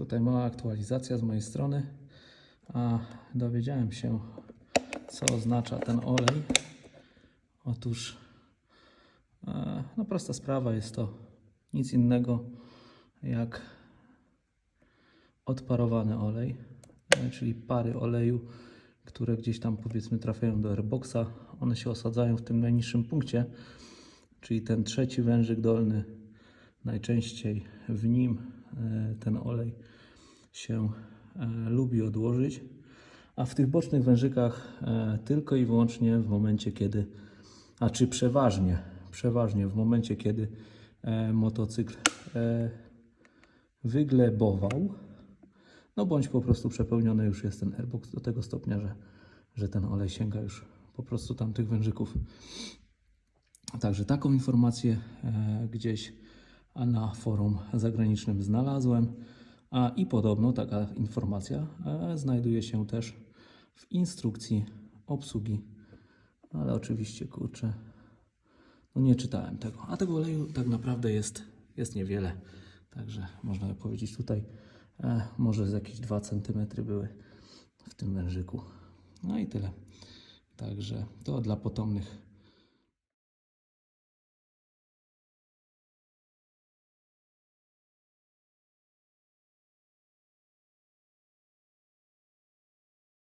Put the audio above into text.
Tutaj mała aktualizacja z mojej strony. A dowiedziałem się, co oznacza ten olej. Otóż, e, no prosta sprawa, jest to nic innego jak odparowany olej, e, czyli pary oleju, które gdzieś tam powiedzmy trafiają do airboxa. One się osadzają w tym najniższym punkcie, czyli ten trzeci wężyk dolny. Najczęściej w nim e, ten olej się e, lubi odłożyć, a w tych bocznych wężykach e, tylko i wyłącznie w momencie, kiedy, a czy przeważnie, przeważnie w momencie, kiedy motocykl wyglebował, no bądź po prostu przepełniony już jest ten airbox do tego stopnia, że, że ten olej sięga już po prostu tamtych wężyków. Także taką informację e, gdzieś na forum zagranicznym znalazłem. A i podobno taka informacja e, znajduje się też w instrukcji obsługi. Ale oczywiście, kurczę, no nie czytałem tego. A tego oleju tak naprawdę jest, jest niewiele. Także można powiedzieć tutaj e, może z jakieś 2 cm były w tym wężyku. No i tyle. Także to dla potomnych